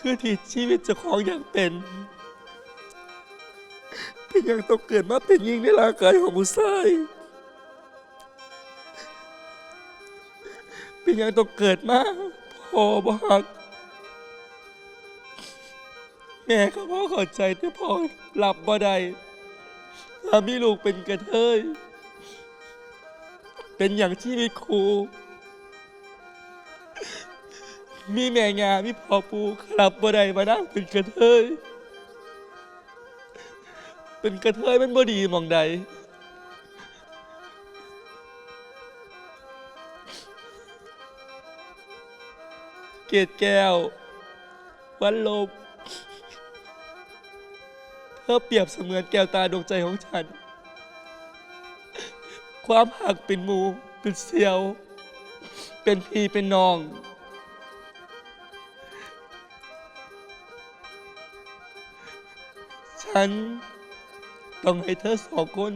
คือที่ชีวิตเจ้าของอย่ากเป็นเป็นอย่างต้องเกิดมาเป็นยิงในร่างกายของผู้ชายเป็นอย่างต้องเกิดมาพ่อบ่ฮักแม่ก็พ่อเข้าใจแต่พ่อหลับบ่ได้ถ้ามีลูกเป็นกระเทย เป็นอย่างชีวิตครู มีแม่งามีพ่อปูขับบ่ได้มานั่งเป็นกระเทย เป็นกระเทยมันบ่ดีหมองใด เกตแก้ว วันลบเธอเปรียบเสมือนแก้วตาดวงใจของฉัน ความหักเป็นหมูเป็นเซียว เป็นพี่เป็นน้อง ฉัน ต้องให้เธอสองคน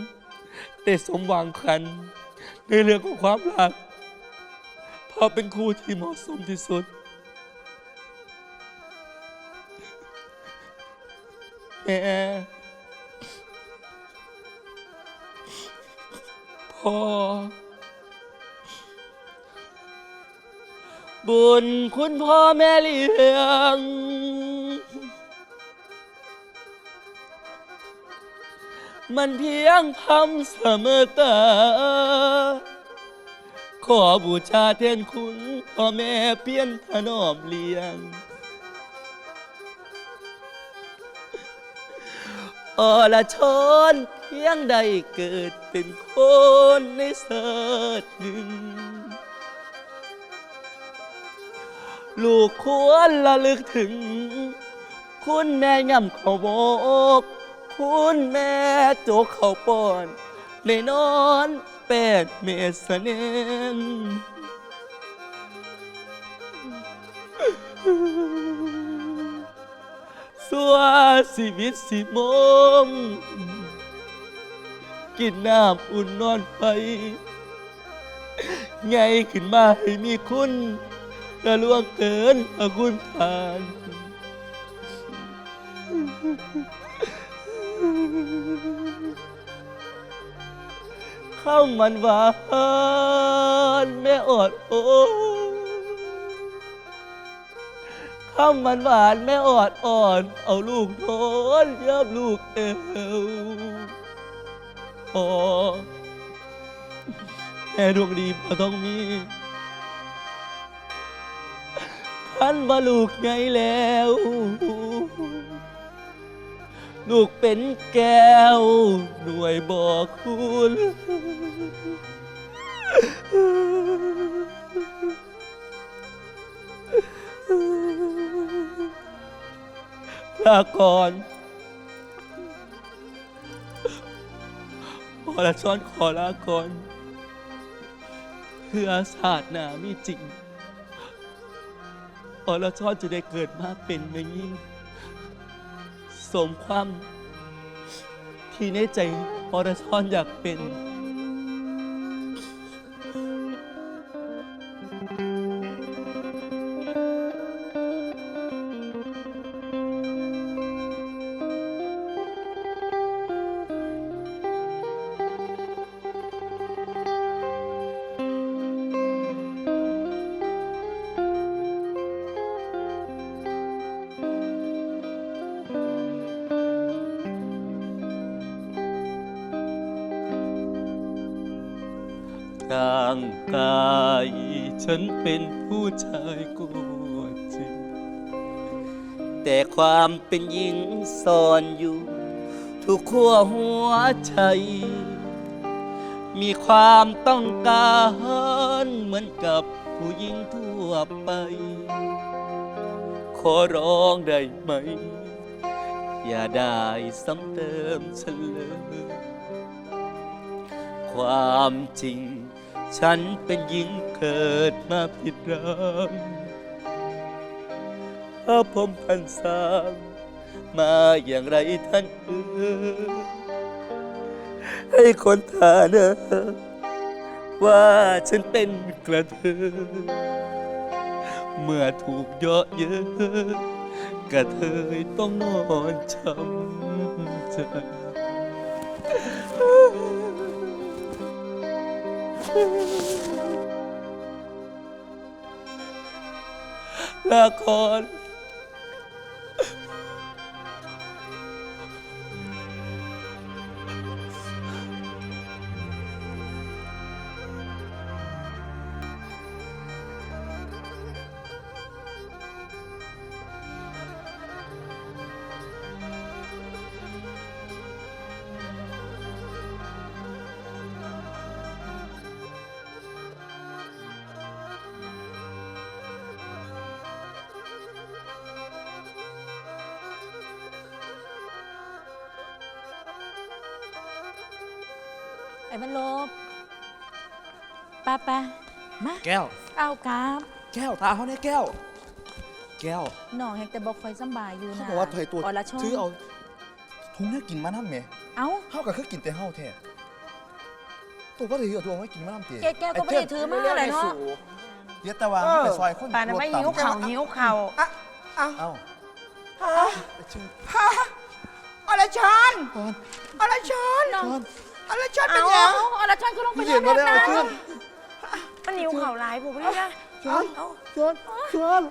ได้สมหวังกัน ในเรื่องของความรักเพราะเป็นคู่ที่เหมาะสมที่สุด แม่พ่อบุญคุณพ่อแม่เลี้ยง มันเพียงคำเสมอตาขอบูชาแทนคุณพ่อแม่เพียนถนอมเลี้ยงอรชนเพียงใดเกิดเป็นคนในเสิร์ชหนึ่ง ลูกควรระลึกถึง คุณแม่ย่ำขาวบอก คุณแม่โจกเขาป้อนในนอนแปดเมษเนนสัวชีวิตสิมงกินน้ำอุ่นนอนไฟไงขึ้นมาให้มีคุณกระล่วงเกินอคุณทาน ข้ามันหวานแม่อดโอข้ามมันหวานแม่อดอ่อน เอาลูกโทนยับลูกเอวพอแม่ดวงดีพอต้องมีขันว่าลูกไงแล้ว ลูกเป็นแก้วหน่วยบอกคุณลาก่อนพอละช้อนขอลาก่อนเพื่อศาสตร์หนามีจริงพอละช้อนจะได้เกิดมาเป็นแม่ยิ่ง สมความที่ในใจปอละช้อนอยากเป็นางกาย ฉันเป็นผู้ชายก็จริง แต่ความเป็นหญิงซ่อนอยู่ ทุกขั้วหัวใจ มีความต้องการเหมือนกับผู้หญิงทั่วไป ขอร้องได้ไหม อย่าได้ซ้ำเติมฉันเลยความจริง ฉันเป็นหญิงเกิดมาผิดรังถ้าผมพันสร้างมาอย่างไรท่านเออให้คนฐานะว่าฉันเป็นกระเทยเมื่อถูกเยาะเย้ยกระเทยต้องนอนช้ำใจ ลาก่อน ไอ้มันลบไป้าป้ามาแก้ว เอากราบแก้วตาเขาเนี่ยแก้ว แก้วน้องแฮกแต่บอกคอยสำบายอยู่เขานะบอกว่าเธอตัวอรชรถือเอาทุงเนี่ยกินมาน้ำเมเอ้าเฮากับคือกินแต่เฮาแท้ตัวก็ถือเอาตัวไว้กินมาน้ำเตะแกแกก็ไม่ได้ถือมาเลยเนาะเดี๋ยวแต่ว่าไปซอยคนป่านนั้นไม่หิวรถต่ำเข่าหิวเข่าเอ้าไอ้ชื่ออรชันตอนอรชันน้อง อรชันเป็เอานยังอรชรก็ลงไปเย็นมาแล้วนะเชื่อนมันหิวเข่าหลายผมไม่ได้เชื่อนเชื่อนเชื่อน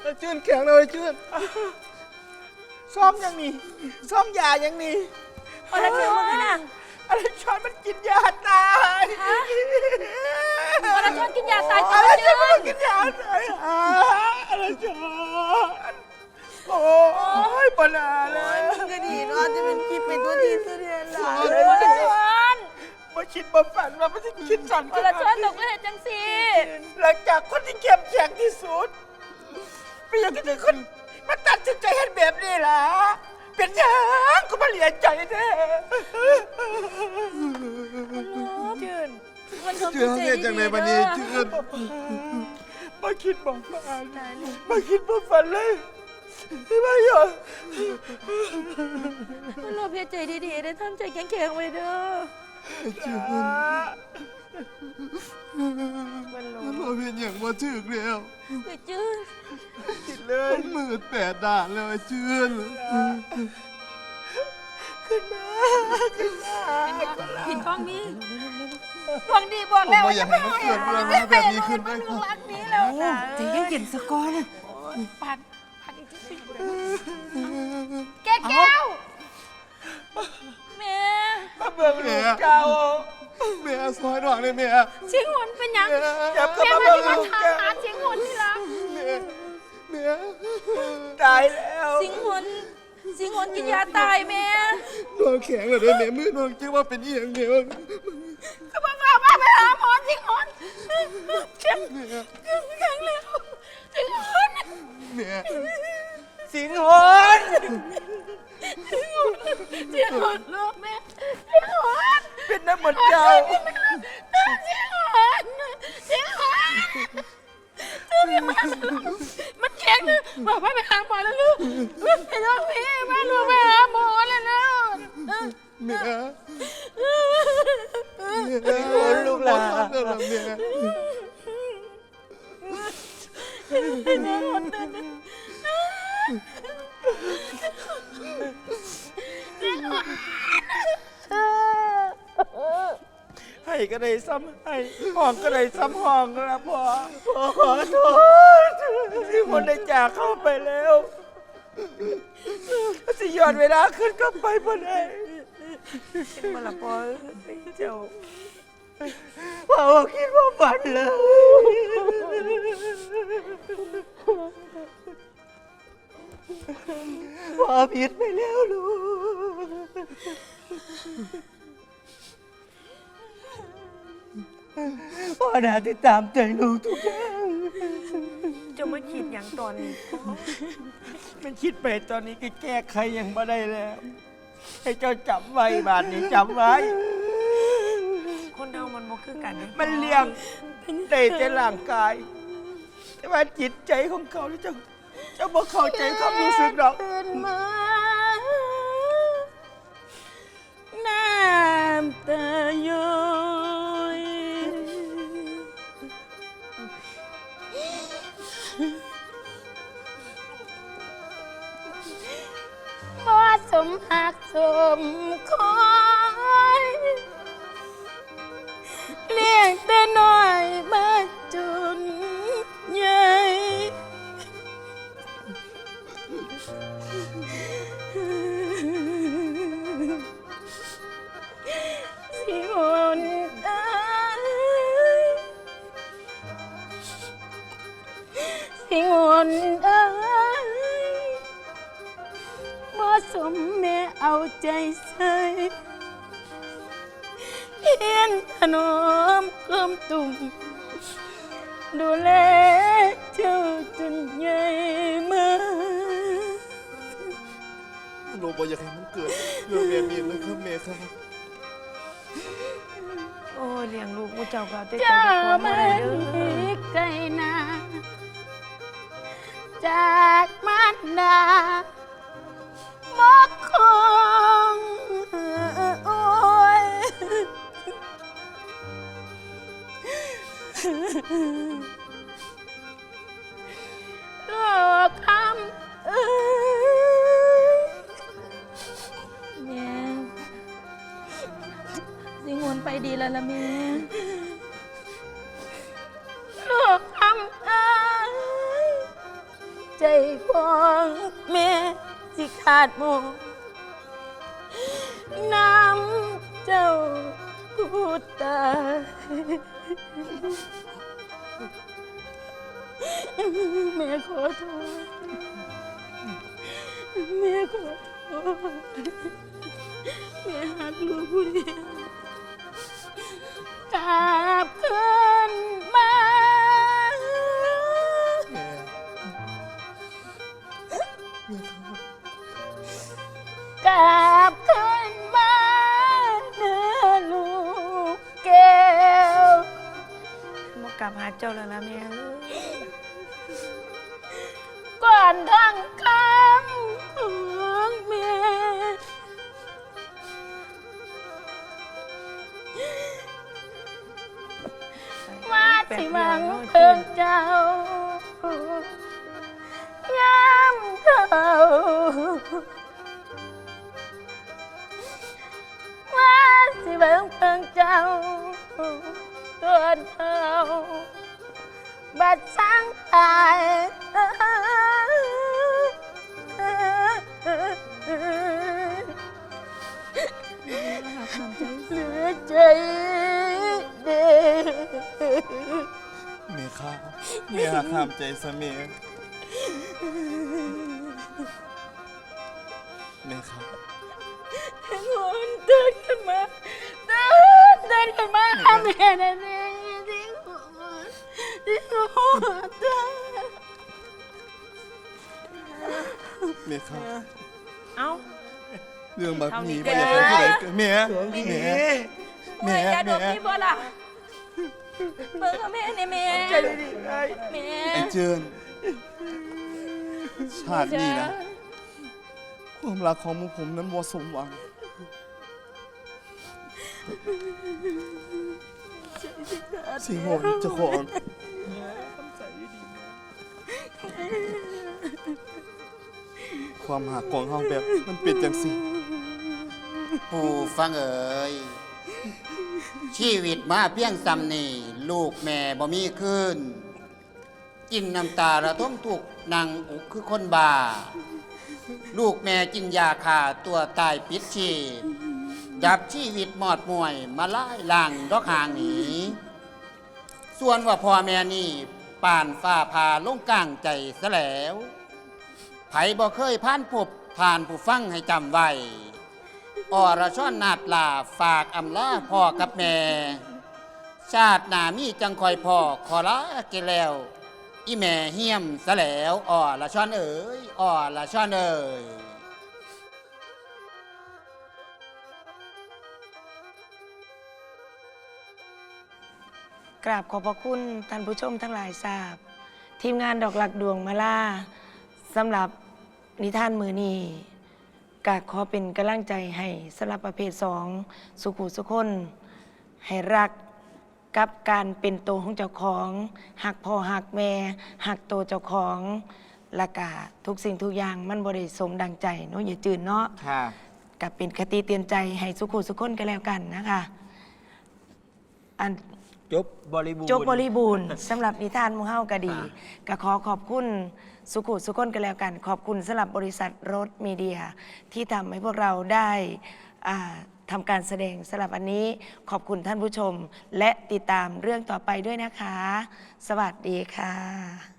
ไอ้เชื่อนแข็งเลยเชื่อนซ่อมยังนี่ซ่อมยายังนี่อรชรมาน่ะอรชันมันกินยาตายอรชรกินยาตายอจริงรจริชันงมันกินยาตายอ่าอรชันโอ้ยปนาเลย ก็ดีเนาะจะเป็นคิดไปตัวทีตัวเดียว หลายอรชรมาคิดมาฝันมาไม่ใช่คิดสั่นอรชรตกก็เห็นจังสีหลังจากคนที่เข้มแข็งที่สุดไม่อยากจะเป็นคนมาตัดสินใจเห็นแบบนี้ล่ะเป็นหยังก็มาเหลียใจแท้จืนมันทำเชื่อนเนี่ยจังเลยวันนี้เชื่อนมาคิดบอกฝันมาคิดบอกฝันเลย ไม่หยอมันรอเพียใจดีๆได้ทำใจแข็งๆไว้เด้อมันบ่เป็นอย่างว่าถึกแล้วไอ้จืนคิดเลมัยนมืดแปดด่านแล้วไอ้เชื่อนขึ้นมาขึ้นมาผิดบ้องนี้หวังดีบอกผมแล้วบ่ว่าอยาจะกไม่ให้มันให้เกิดเรื่องราวแบบนี้ขึ้นมัได้นครับรักนี้แล้วนะใจเย็นๆสกอนปัดปัดอีกทีสิ แก้แก้วแม่มาเบิ่งลูกเจ้าแม่ซอยดอกเลยแม่เสียงหวนเป็นหยังจับเข้าแม่มามาเบิ่งที่มาลูกทางเจ้าหาเสียงหวนที่รักแม่แม่ตายแล้วเสียงหวนเสียงหวนกินยาตายแม่นอนแข็งเลยเด้อแม่มือน้องคิดว่าเป็นอีหยังเนี่ยก็บังเรามาไปหาหมอเสียงหวนเสียงแข็งแล้วเสียงหวนแม่ สิงห์หนเสียงหวนลูกแม่เสียงหวนเป็นน้ำเหมือนเจ้าเสียงหวนเสียงหวนมันแข็งเลยบอกว่าไปหาหมอแล้วลูกไปโรงพยาบาลลูกไปหาหมอแล้วลูกแม่ลูกหลานเด้อแม่ ให้ก็ได้ซ้ำให้ห้องก็ได้ซ้ำห้องนะพ่อพ่อขอโทษที่คนได้จากเข้าไปแล้วสิย้อนเวลาขึ้นก็ไปบ่ได้มาละพ่อเจ้าพ่อบ่คิดว่าฝันเลย พ่อผิดไปแล้วลูก พ่อนาติดตามใจลูกทุกอย่าง จะมาคิดอย่างตอนนี้มันคิดไปตอนนี้ก็แก้ไขยังไม่ได้แล้ว ให้เจ้าจับไว้บาทนี้จับไว้ คนเรามันบ่คือกันเด้มันเลี้ยงได้แต่ร่างกาย แต่ว่าจิตใจของเขาเจ้า เจ้าบอกเข้าใจความรู้สึกดอก ตื่นมา น้ำตาย้อยบ่สมหักสมคอยเลี้ยงแต่น้อย โทษแใจซะแม่แม่ครับคนเดินขึ้นมาเดินเดินขึ้นมาหาแม่แน่ๆที่หัวที่หัวตาแม่ครับ เอ้าเรื่องแบบนี้เท่านี้ไม่อยากให้ผู้ใดเกิดแม่แม่แม่อย่าดแม่มนี่บ่ล่ะ เบิ่งกับแม่นี่แม่แม่ไอ้เจินชาตินี้นะ ความรักของหมุผมนั้นบ่สมหวัง สิงห์ผมจะขอความหักของเฮาแบบมันเป็นจังสิผู้ฟังเอ๋ยชีวิตมาเพียงซ้ำนี่ ลูกแม่บ่มีคืนกินน้ำตาระทมทุกนางอุกคือคนบา ลูกแม่กินยาขาตัวตายปิดชีพดับชีวิตหมอดมวยมาไล่ล่างดอกหางหนี ส่วนว่าพ่อแม่นี่ป่านฟ้าพาลงกลางใจซะแล้วไผบ่เคยผ่านพบผ่านผู้ฟังให้จำไว้อรชอนนาดลาฝากอำลาพ่อกับแม่ ชาติหนามีจังคอยพ่อขอลาเกแล้ว อีแม่เฮียมซะแล้วอ่อละชอนเอ๋ยอ่อละชอนเอ๋ยกราบขอบพระคุณท่านผู้ชมทั้งหลายทราบ ทีมงานดอกหลักดวงมาล่าสำหรับนิทานมือนี้กะขอเป็นกำลังใจให้สำหรับประเภทสองสุขุสุคนให้รัก กับการเป็นตัวของเจ้าของหักพ่อหักแม่หักตัวเจ้าของและกาทุกสิ่งทุกอย่างมันบริสมดังใจเนาะอย่าจืดเนาะค่ะ กับเป็นคติเตือนใจให้สุขุสุขคนก็แล้วกันนะคะอัน จบบริบูรณ์ จบบริบูรณ์ สำหรับนิทานหมูเฮากะดีก็ขอขอบคุณสุขุสุขคนกันแล้วกัน ขอบคุณสำหรับบริษัทรถมีเดีย ที่ทำให้พวกเราได้อ่า ทำการแสดงสำหรับอันนี้ขอบคุณท่านผู้ชม และติดตามเรื่องต่อไปด้วยนะคะ สวัสดีค่ะ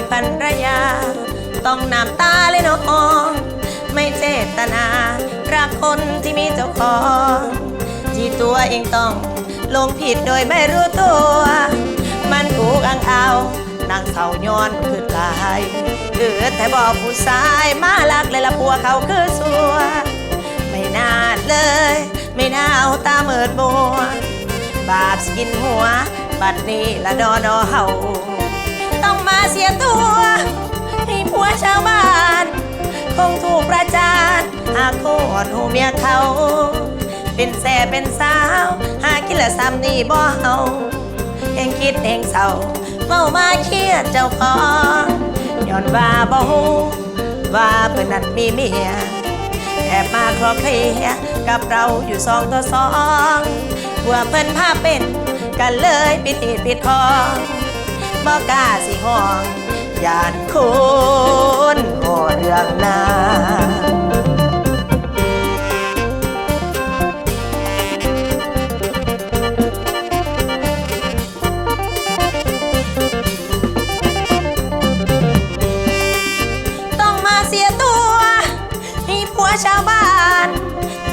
่พันรยา ต้องน้ำตาเลยน้อง ไม่เจตนา รักคนที่มีเจ้าของ ที่ตัวเองต้องลงผิดโดยไม่รู้ตัว มันถูกอังเอานางเสาย้อนคือตายเกิดแต่บอกผู้ชายมาลักเลยละผัวเขาคือสัว ไม่น่าเลย ไม่น่าเอาตาเมิดบัวบาปสกินหัว บัดนี้ละดอดอเฮา เสียตัว ให้ผัวชาวบ้าน คงถูกประจานหากโคตรหูเมียเขา เป็นแส่เป็นสาว หากินละซ้ำนี่บ่เฮาเองคิดเองเศร้าเมามาเครียดเจ้าของย้อนว่าบ่ฮู้ว่าเพิ่นนั้นมีเมียแอบมาคลอเคลียกับเราอยู่สองต่อสองหัวเพิ่นพาเป็นกันเลยปิดอีดปิดคอง บอกกล้าสิห้องยานคุณโอเรื่องนาต้องมาเสียตัวให้ผัวชาวบ้าน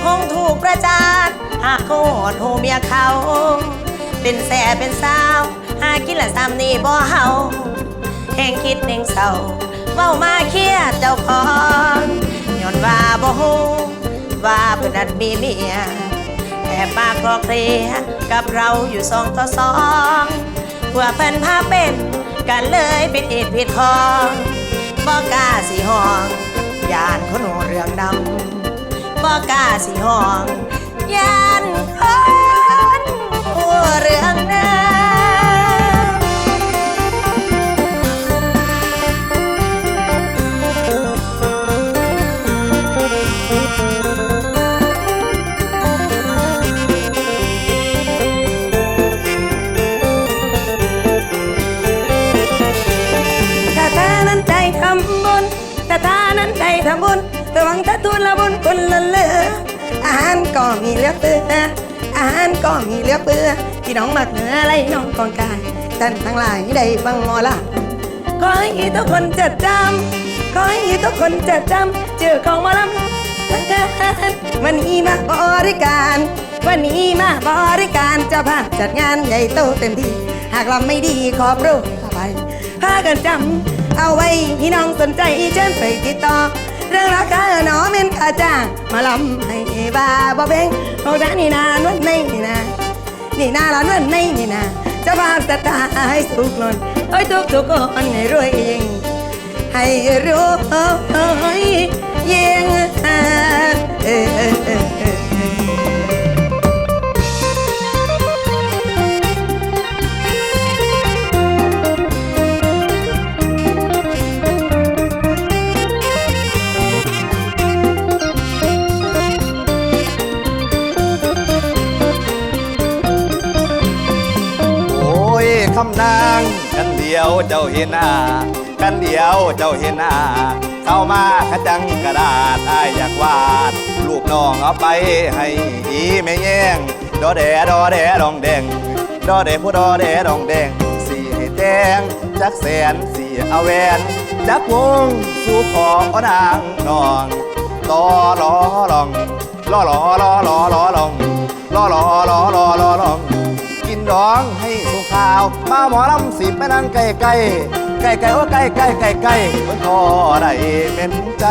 คงถูกประจานหากโคตรหูเมียเขา เป็นแสบเป็นสาว กินละซ้ำนี่บ่เฮาแห่งคิดแห่งเศร้าเว้ามาเครียดเจ้าของย้อนว่าบ่ฮู้ว่าเพิ่นนั้นมีเมียแอบมาคลอกเคลียกับเราอยู่สองต่อสองเพื่อเพิ่นพาเป็นกันเลยเปิดอิดผิดคองบอกกล้าสิห้องยานคนหูเรื่องดำบอกกล้าสิห้องยานค ออาหารก็มีเหลือเปือพี่น้องมักเหนืออะไรน้องกองกายท่านทั้งหลายได้ฟังหมอละขอให้ทุกคนจดจำขอให้ทุกคนจดจำเจอของหมอลำทั้งการวันนี้มาบริการ วันนี้มาบริการจะภาจัดงานใหญ่โตเต็มที่ หากลำไม่ดีขอปรดต่อไปพากันจำเอาไว้พี่น้องสนใจเชิญไปติดต่อ เรื่องราคาหนอเม่นค่าจ้างมาลำให้บาบ่เบงโอ้ด้านี่นานวันในนี่นานี่นาร้านวันในนี่นาจะพาสตาให้สุกล้นโอ้ยทุกทุกคนให้รวยยิ่งให้รวยยิ่งเออเออเออ คำนางกันเดียวเจ้าเห็นหน้ากันเดียวเจ้าเห็นหน้าเข้ามาขจังกระดาษอายอยากวาด ลูกน้องเอาไปให้อีแม่แย่งดอแดดอแดดองแดงดอแดผู้ดอแดดองแดงสีให้แดงจักแสนสีเอาแวนจักวงสู่ขอเอนางนองต่อรอลองรอรอรอรอรอลองรรอรอรอรอรอรอง กินดองให้สุขาว มาหมอลำสิบแม่นางไก่ไก่ไก่ไก่โอ้ไก่ไก่ไก่ไก่คนพอได้เป็นใจ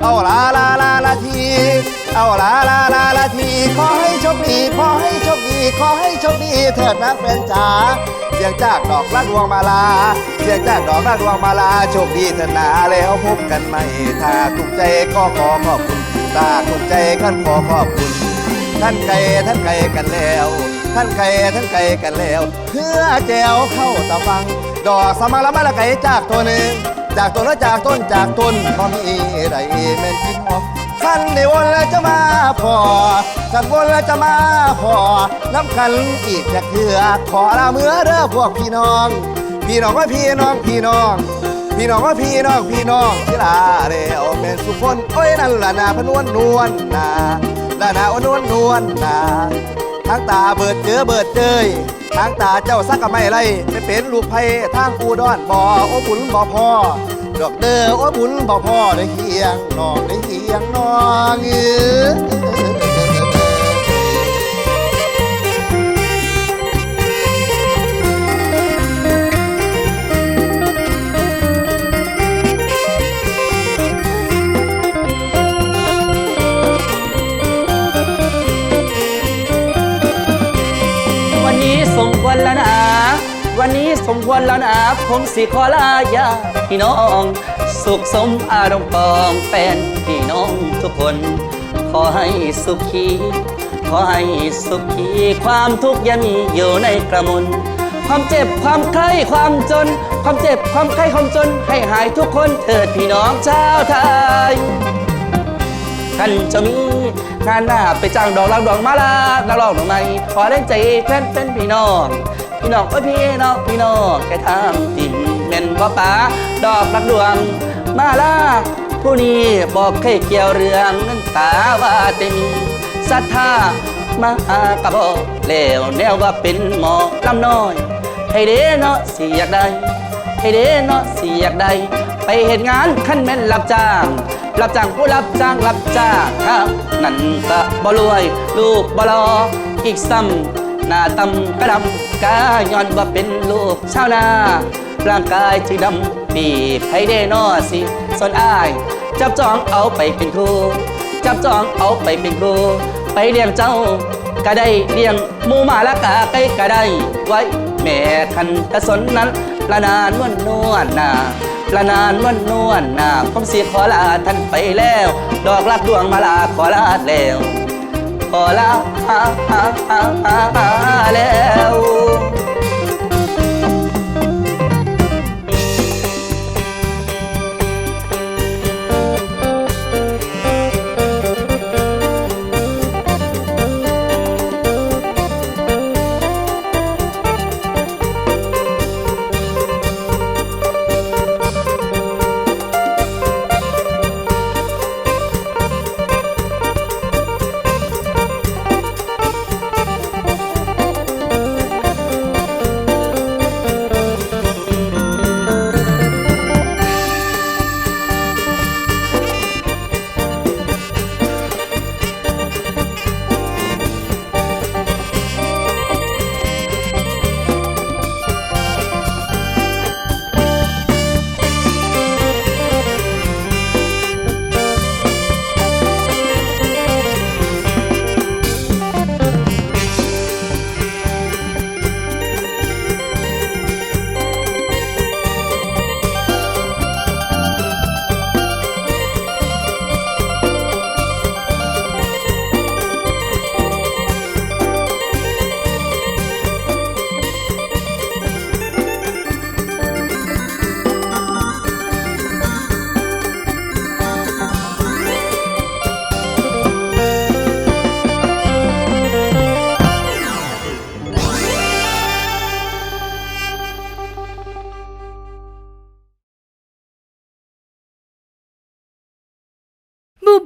เอาลาลาลาลาที เอาลาลาลาลาที ขอให้โชคดี ขอให้โชคดี ขอให้โชคดีเถิดนะแฟนจ๋า เสียงจากดอกรักดวงมาลา เสียงจากดอกรักดวงมาลา โชคดีเถิดนะแล้วพบกันใหม่ ถ้าถูกใจก็ขอขอบคุณถ้าถูกใจกันขอขอบคุณ ท่านไก่ท่านไก่กันแล้ว ท่านไก่ท่านไก่กันแล้วเพื่อแจวเข้าตะฟัง ดอกสมาละมาละไก่จากตัวหนึ่งจากต้นแล้วจากต้นจากต้นพอมีไรแม่นกินหอมขันในวนแล้วจะมาพอขันวนแล้วจะมาพอน้ำขันอีกจากเถื่อขอลาเมื่อเด้อพวกพี่น้อง พี่น้องว่าพี่น้องพี่น้องพี่น้องว่าพี่น้องพี่น้องที่ลาเร็วแม่นสุพลโอ้ยนั่นละนาพนวนนวลนาละนาอนวลนวลนา ทางตาเบิดเจอเบิดเจยทางตาเจ้าสักกะไม่ไรไม่เป็นลูกไผ่ทางกูดอนบ่อโอ้บุญบ่อพ่อดอกเด้อโอ้บุญบ่อพ่อได้เฮียงนองได้เฮียงนองเออ สมควรแล้วนะผมสิขอลายาพี่น้อง สุขสมอารมณ์ปองเป็นพี่น้องทุกคน ขอให้สุขีขอให้สุขีความทุกข์ยันอยู่ในกระมุนความเจ็บความใคร่ความจน ความเจ็บความใคร่ความจน ให้หายทุกคนเถิดพี่น้องชาวไทยท่านจะมีงานหน้าไปจ้างดอกรักดอกมาลาดอกลอกดอกไม้ขอได้ใจแฟนเป็นพี่น้อง พี่น้องก็พี่น้องพี่น้องแค่ทำติ่งเม่นว่าป๋าดอกรักดวง มาลาผู้นี้บอกเคยเกี่ยวเรื่องนั้นตาว่าเต็มศรัทธามากระบอกแล้วแนวว่าเป็นหมอลำน้อย ให้เด้เนาะสิอยากได้ ให้เด้เนาะสิอยากได้ ไปเหตุงานขั้นแม่นรับจ้างรับจ้างผู้รับจ้างรับจ้างครับ นั่นก็บ่รวย ลูกบ่รออีกซ้ำ หน้าตำกระดำกาย้อนว่าเป็นลูกชาวนา ร่างกายจึงดำปีบให้เด้นอสิส่วนอาย จับจองเอาไปเป็นครู จับจองเอาไปเป็นครู ไปเลี้ยงเจ้าก็ได้เลี้ยงหมูหมาละกาไก่ก็ได้ ไว้แม่คันกระสนนั้นละนานวลนวลนาละนานวลนวลนาผมเสิขอลาท่านไปแล้ว ดอกรักดวงมาลาขอลาแล้ว ขอลาแล้ว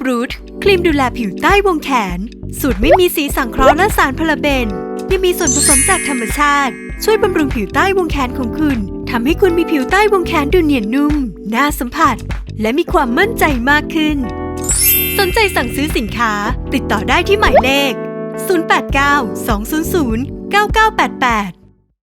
รูทครีมดูแลผิวใต้วงแขน สูตรไม่มีสีสังเคราะห์และสารพาราเบนยังมีส่วนผสมจากธรรมชาติ ช่วยบำรุงผิวใต้วงแขนของคุณทำให้คุณมีผิวใต้วงแขนดูเนียนนุ่ม น่าสัมผัส และมีความมั่นใจมากขึ้น สนใจสั่งซื้อสินค้า ติดต่อได้ที่หมายเลข0 089 200 9988